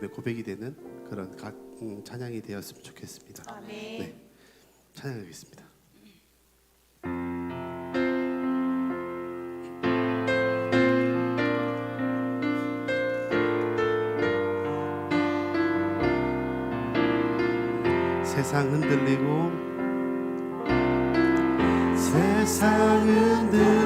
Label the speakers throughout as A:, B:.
A: 네, 고백이 되는 그런 각, 음, 찬양이 되었으면 좋겠습니다.
B: 아, 네,
A: 네 찬양하겠습니다. 세상 흔들리고 세상 흔들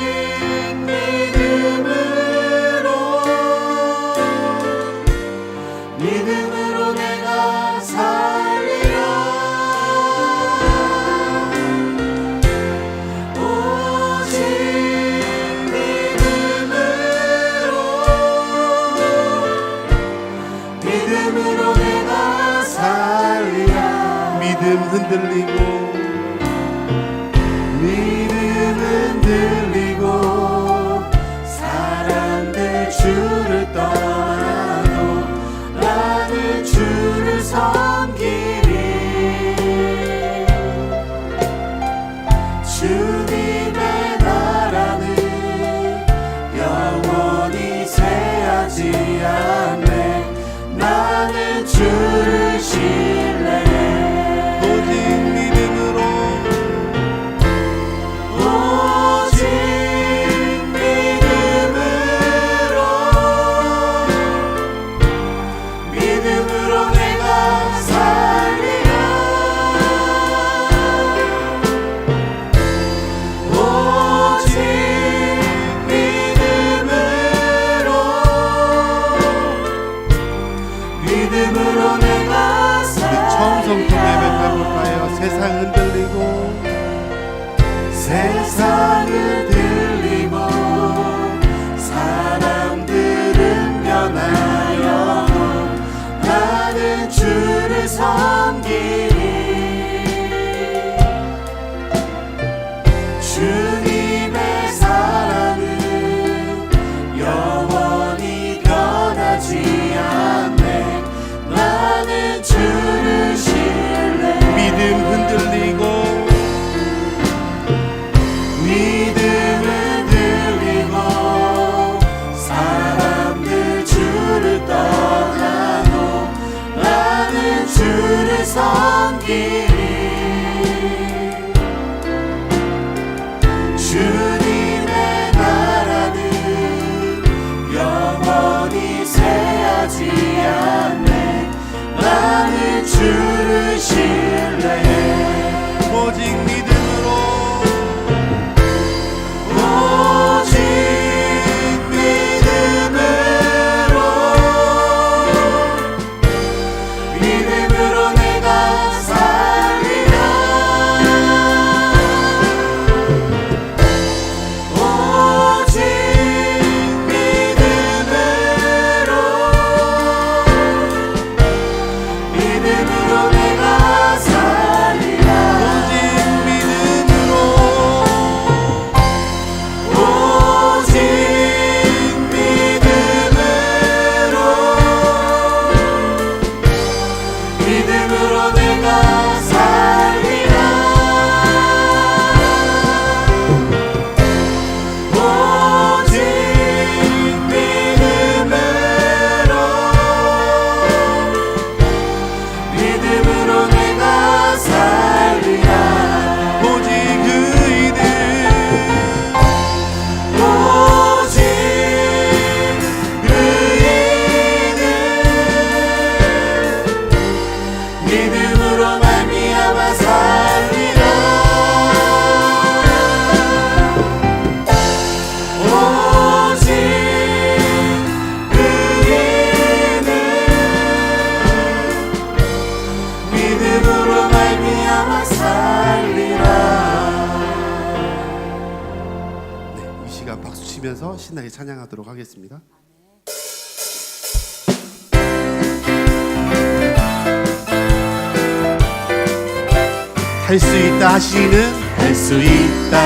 B: 할 수 있다 하시는
A: 할 수 있다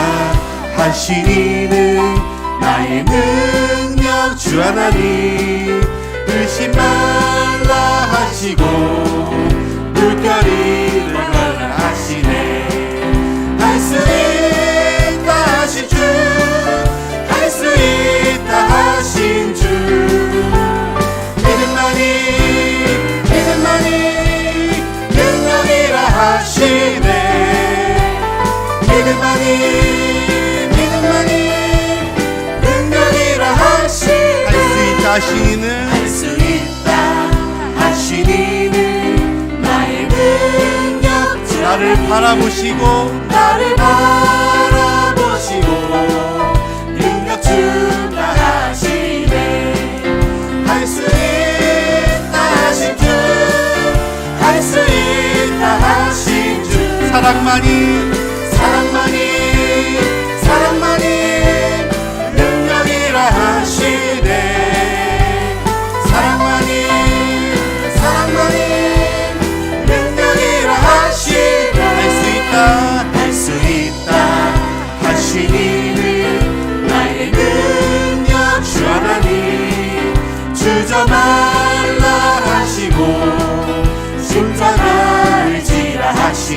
A: 하시니는 나의 능력 주 하나님. 의심 말라 하시고 물결이 나가라 하시네. 할 수 있다 하신 주 할 수 있다 하신 주 하시네
B: 할수 있다 하시는
A: 할 수 있다 하시니는 나의 능력 주
B: 나를 바라보시고.
A: 나를 바라보시고. 능력 주다 하시네. 할 수 있다 하신 주할 수 있다 하신 주.
B: 사랑만이
A: 사랑만이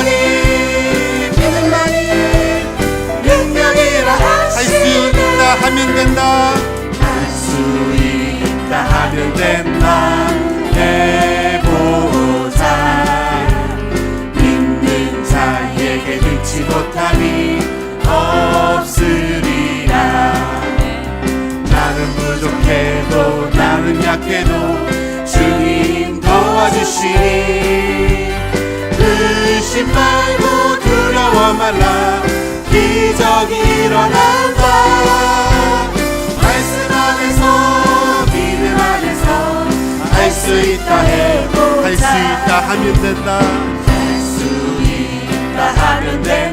B: 희생만이
A: 희생만이 능력이라 하시네 희생만이 희생만이 능력이라 하시네
B: 믿음만이 믿음만이
A: 믿음만이 능력이라 하시네 믿음만이 믿음만이 능력이라
B: 할수
A: 하시네
B: 있다 하면 된다.
A: 할 수 있다 하면 된다. 해보자. 믿는 자에게 능치 못함이 없으리라. 나는 부족해도 나는 약해도 주님 도와주시니 말라. 기적이 일어난다. 말씀 안에서 믿음 안에서 할 수 있다 해보자
B: 할 수 있다. 하면 된다.
A: 할 수 있다 하면 된다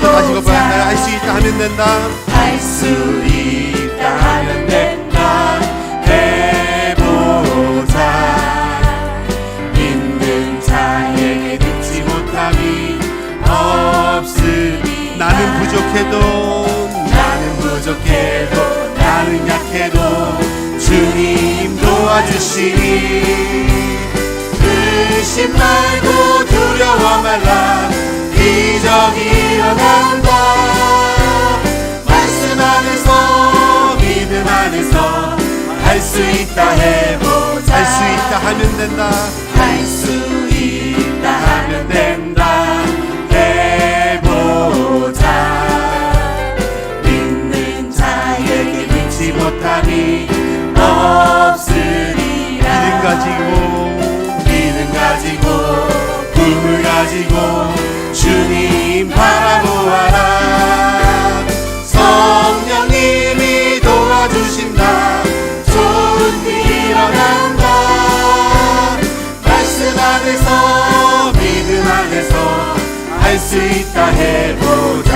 B: 처음서부터 다시 고백한다 할수 있다 하면 된다.
A: 할 수 있다 하면 된다. 해보자. 믿는 자에게 듣지 못함이 없으리
B: 나는 부족해도
A: 나는 부족해도 나는 약해도 주님 도와주시니 의심 말고 수 있다 해보자.
B: 할 수 있다 하면 된다.
A: 할 수 있다 해보자.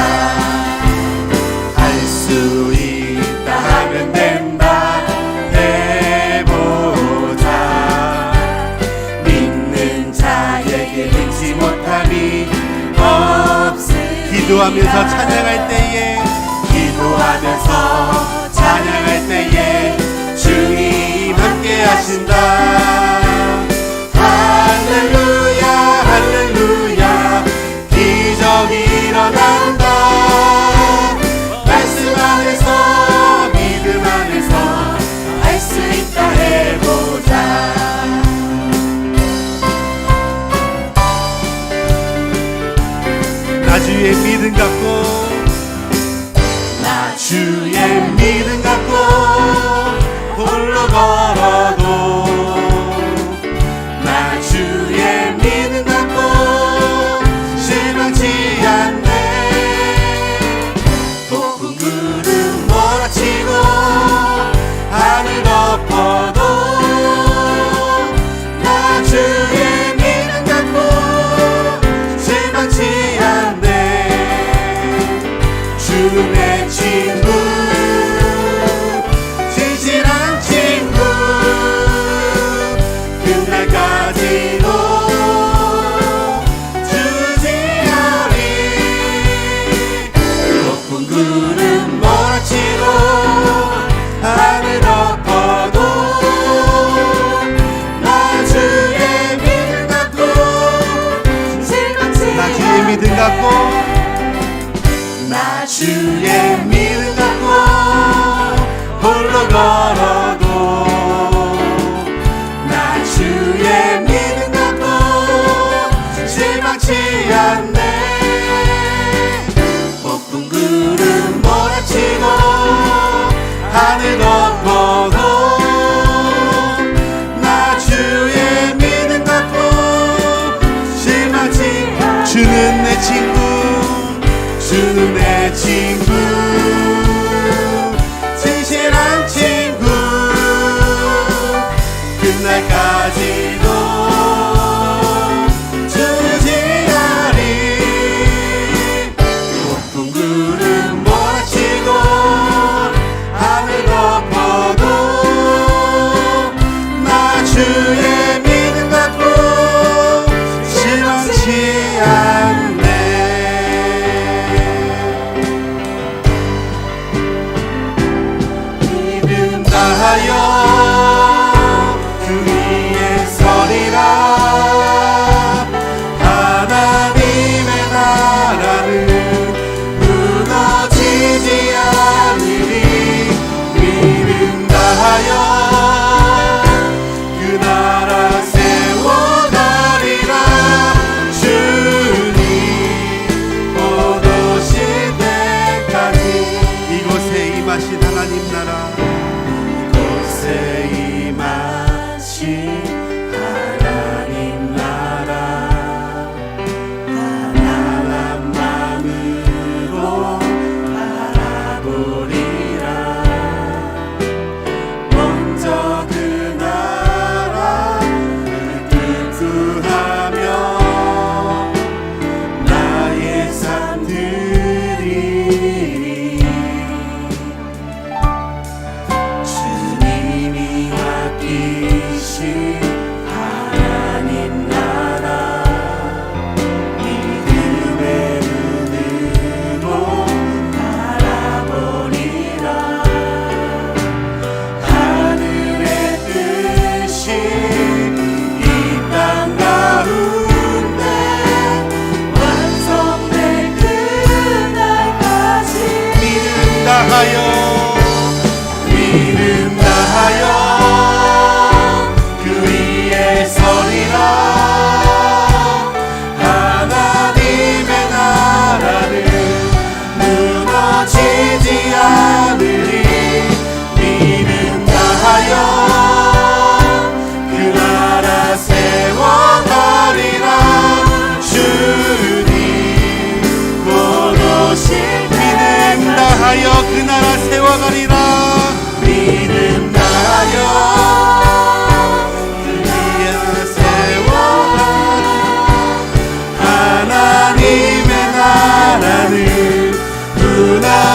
A: 할 수 있다 하면 된다 해보자. 믿는 자에게 믿지 못함이 없으
B: 기도하면서 찬양할 때에.
A: 기도하면서 찬양할 때에 주님 함께 하신다.
B: 나 주의 믿음 갖고.
A: 나 주의 믿음 갖고 to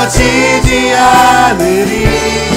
A: 무너지지 않으리